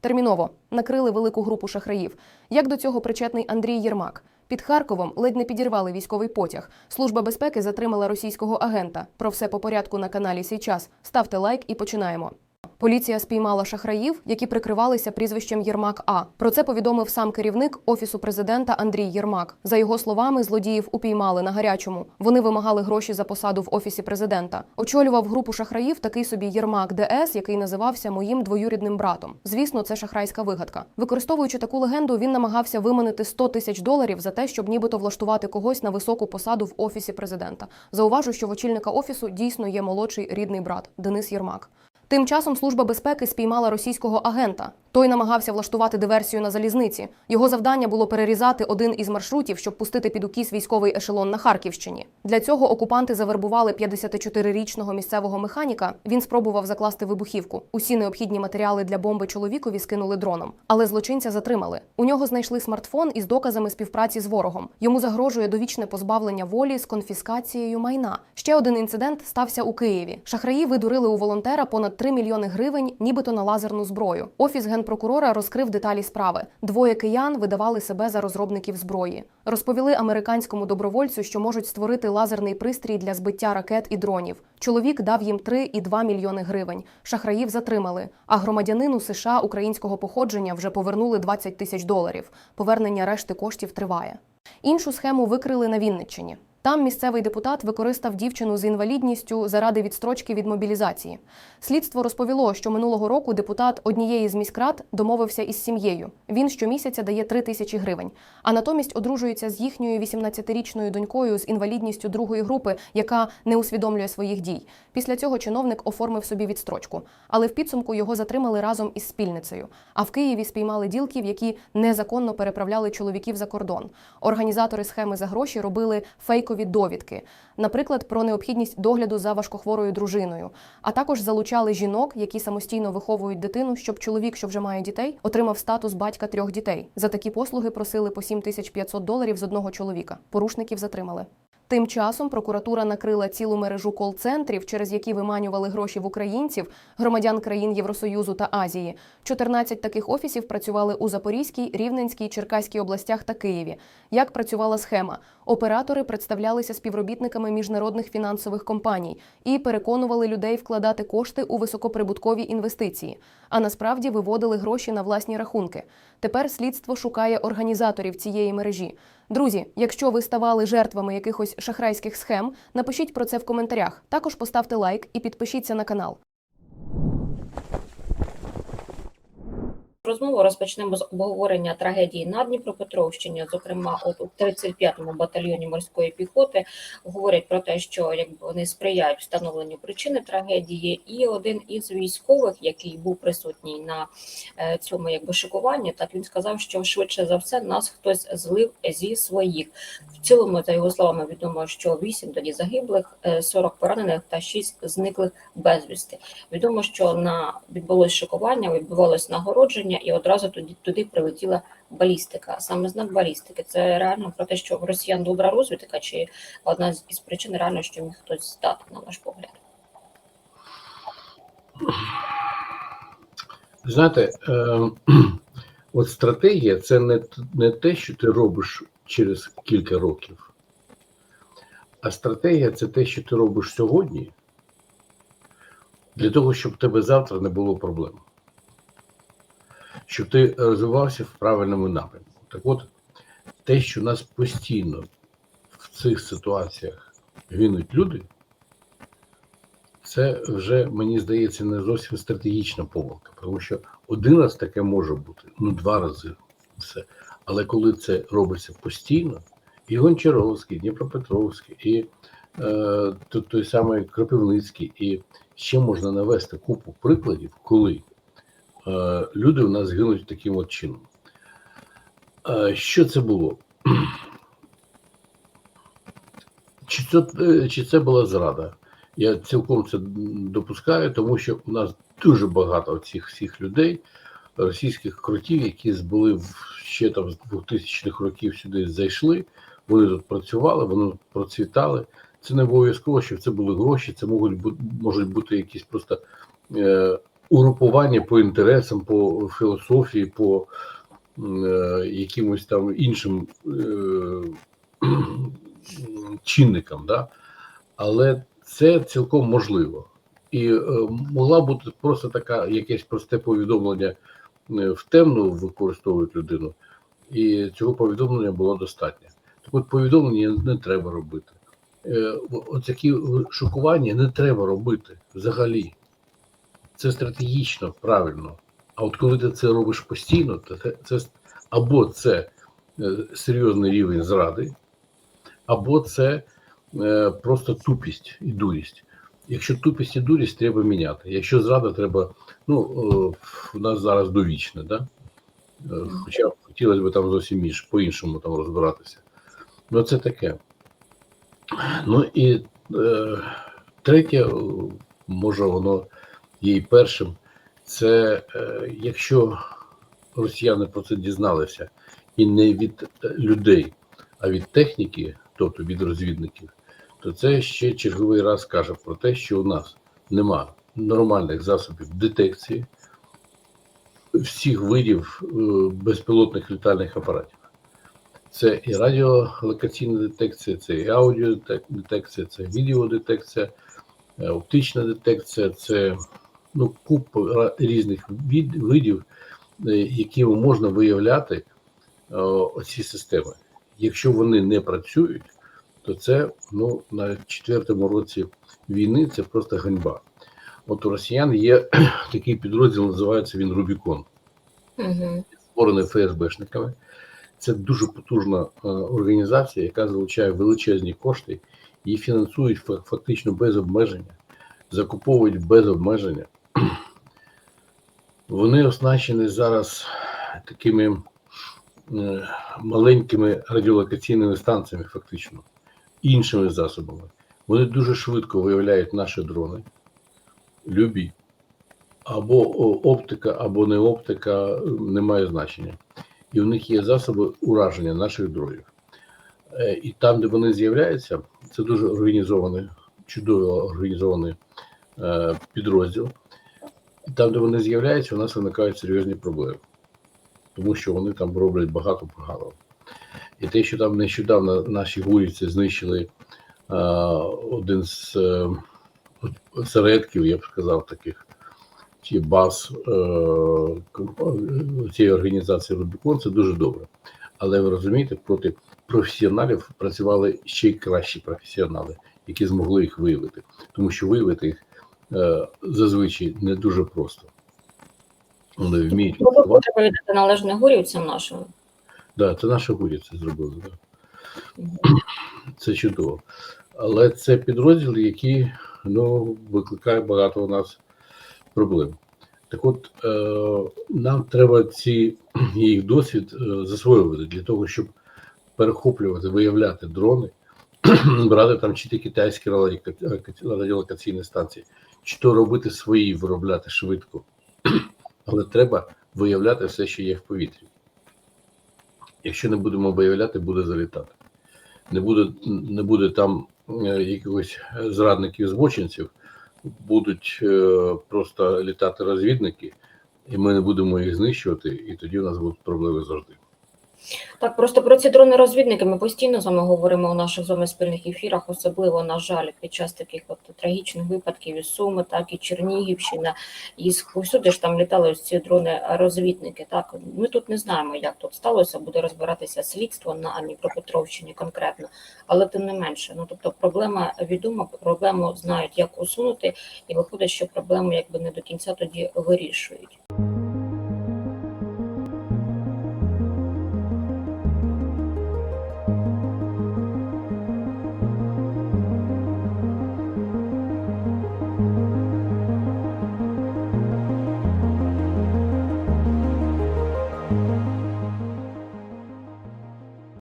Терміново накрили велику групу шахраїв. Як до цього причетний Андрій Єрмак? Під Харковом ледь не підірвали військовий потяг. Служба безпеки затримала російського агента. Про все по порядку на каналі Сійчас. Ставте лайк і починаємо. Поліція спіймала шахраїв, які прикривалися прізвищем Єрмак А. Про це повідомив сам керівник офісу президента Андрій Єрмак. За його словами, злодіїв упіймали на гарячому. Вони вимагали гроші за посаду в офісі президента. Очолював групу шахраїв такий собі Єрмак ДС, який називався моїм двоюрідним братом. Звісно, це шахрайська вигадка. Використовуючи таку легенду, він намагався виманити 100 тисяч доларів за те, щоб нібито влаштувати когось на високу посаду в офісі президента. Зауважу, що в очільника офісу дійсно є молодший рідний брат Денис Єрмак. Тим часом служба безпеки спіймала російського агента. Той намагався влаштувати диверсію на залізниці. Його завдання було перерізати один із маршрутів, щоб пустити під укіс військовий ешелон на Харківщині. Для цього окупанти завербували 54-річного місцевого механіка. Він спробував закласти вибухівку. Усі необхідні матеріали для бомби чоловікові скинули дроном, але злочинця затримали. У нього знайшли смартфон із доказами співпраці з ворогом. Йому загрожує довічне позбавлення волі з конфіскацією майна. Ще один інцидент стався у Києві. Шахраї видурили у волонтера понад 3 мільйони гривень, нібито на лазерну зброю. Офіс генпрокурора розкрив деталі справи. Двоє киян видавали себе за розробників зброї. Розповіли американському добровольцю, що можуть створити лазерний пристрій для збиття ракет і дронів. Чоловік дав їм 3,2 мільйони гривень. Шахраїв затримали. А громадянину США українського походження вже повернули 20 тисяч доларів. Повернення решти коштів триває. Іншу схему викрили на Вінниччині. Там місцевий депутат використав дівчину з інвалідністю заради відстрочки від мобілізації. Слідство розповіло, що минулого року депутат однієї з міськрад домовився із сім'єю. Він щомісяця дає 3 тисячі гривень, а натомість одружується з їхньою 18-річною донькою з інвалідністю другої групи, яка не усвідомлює своїх дій. Після цього чиновник оформив собі відстрочку, але в підсумку його затримали разом із спільницею. А в Києві спіймали ділків, які незаконно переправляли чоловіків за кордон. Організатори схеми за гроші робили фейкові довідки, наприклад, про необхідність догляду за важкохворою дружиною, а також залучали жінок, які самостійно виховують дитину, щоб чоловік, що вже має дітей, отримав статус батька трьох дітей. За такі послуги просили по 7500 доларів з одного чоловіка. Порушників затримали. Тим часом прокуратура накрила цілу мережу кол-центрів, через які виманювали гроші в українців, громадян країн Євросоюзу та Азії. 14 таких офісів працювали у Запорізькій, Рівненській, Черкаській областях та Києві. Як працювала схема? Оператори представлялися співробітниками міжнародних фінансових компаній і переконували людей вкладати кошти у високоприбуткові інвестиції, а насправді виводили гроші на власні рахунки. Тепер слідство шукає організаторів цієї мережі. Друзі, якщо ви ставали жертвами якихось шахрайських схем, напишіть про це в коментарях. Також поставте лайк і підпишіться на канал. Розмову розпочнемо з обговорення трагедії на Дніпропетровщині. Зокрема, у 35-му батальйоні морської піхоти говорять про те, що якби вони сприяють встановленню причини трагедії. І один із військових, який був присутній на е, цьому якби шикуванні, так він сказав, що швидше за все нас хтось злив зі своїх. В цілому, за його словами, відомо, що 8 тоді загиблих, е, 40 поранених та 6 зниклих безвісти. Відомо, що на відбулось шикування, відбувалось нагородження, і одразу туди туди прилетіла балістика. Саме знак балістики. Це реально про те, що в росіян добра розвідка, чи одна із причин реально, що міг хтось здати, на ваш погляд. Знаєте, е, от стратегія це не, не те, що ти робиш через кілька років, а стратегія це те, що ти робиш сьогодні, для того, щоб в тебе завтра не було проблем. Щоб ти розвивався в правильному напрямку. Так от, те, що нас постійно в цих ситуаціях гинуть люди, це вже, мені здається, не зовсім стратегічна помилка, тому що один раз таке може бути, ну два рази все. Але коли це робиться постійно, і Гончаровський, і Дніпропетровський, і е, той, самий Кропивницький, і ще можна навести купу прикладів, коли люди у нас гинуть таким от чином. Е, що це було? Чи це, е, чи це була зрада? Я цілком це допускаю, тому що у нас дуже багато цих всіх людей, російських крутів, які були ще там з 2000-х років сюди зайшли. Вони тут працювали, вони тут процвітали. Це не обов'язково, що це були гроші, це можуть бути, можуть бути якісь просто е, угрупування по інтересам, по філософії, по е, якимось там іншим е, чинникам, да? але це цілком можливо. І е, могла бути просто така якесь просте повідомлення е, в темну використовують людину, і цього повідомлення було достатньо. Так от повідомлення не треба робити. Е, о- шокування не треба робити взагалі. Це стратегічно правильно. А от коли ти це робиш постійно, то це, це або це е, серйозний рівень зради, або це е, просто тупість і дурість. Якщо тупість і дурість, треба міняти. Якщо зрада, треба. Ну, е, у нас зараз довічне, да? Е, Хоча хотілося б там зовсім інш, по-іншому там розбиратися. Ну, це таке. Ну і е, третє, е, може, воно і першим, це е, якщо росіяни про це дізналися і не від е, людей, а від техніки, тобто від розвідників, то це ще черговий раз каже про те, що у нас нема нормальних засобів детекції всіх видів е, безпілотних літальних апаратів. Це і радіолокаційна детекція, це і аудіодетекція, це відеодетекція, е, оптична детекція, це ну, купа різних від, видів, е, які можна виявляти е, оці системи. Якщо вони не працюють, то це ну, на четвертому році війни це просто ганьба. От у росіян є такий підрозділ, називається він Рубікон Угу. створений ФСБшниками. Це дуже потужна е, організація, яка залучає величезні кошти і фінансують фактично без обмеження, закуповують без обмеження. Вони оснащені зараз такими е, маленькими радіолокаційними станціями, фактично, іншими засобами. Вони дуже швидко виявляють наші дрони, любі, або оптика, або не оптика, не має значення. І в них є засоби ураження наших дронів. Е, І там, де вони з'являються, це дуже організований, чудово організований е, підрозділ. Там, де вони з'являються, у нас виникають серйозні проблеми, тому що вони там роблять багато поганого. І те, що там нещодавно наші гурівці знищили е, один з е, осередків, я б сказав, таких чи баз е, к- цієї організації Рубікон, це дуже добре. Але ви розумієте, проти професіоналів працювали ще й кращі професіонали, які змогли їх виявити, тому що виявити їх е, зазвичай не дуже просто. Вони вміють треба віддати належне гурівцям нашим. Да, це наші гурі це зробили. Да. Це чудово. Але це підрозділ, який ну, викликає багато у нас проблем. Так от, е, нам треба ці їх досвід е, засвоювати для того, щоб перехоплювати, виявляти дрони, брати там чи ті китайські радіолокаційні станції, чи то робити свої, виробляти швидко. Але треба виявляти все, що є в повітрі. Якщо не будемо виявляти, буде залітати. Не буде, не буде там е, якихось зрадників збочинців, будуть е, просто літати розвідники, і ми не будемо їх знищувати, і тоді у нас будуть проблеми завжди. Так, просто про ці дрони-розвідники ми постійно з вами говоримо у наших з вами спільних ефірах, особливо, на жаль, під час таких от трагічних випадків із Суми, так і Чернігівщина, і повсюди ж там літали ось ці дрони-розвідники. Так, ми тут не знаємо, як тут сталося, буде розбиратися слідство на Дніпропетровщині конкретно, але тим не менше, ну тобто проблема відома, проблему знають, як усунути, і виходить, що проблему якби не до кінця тоді вирішують.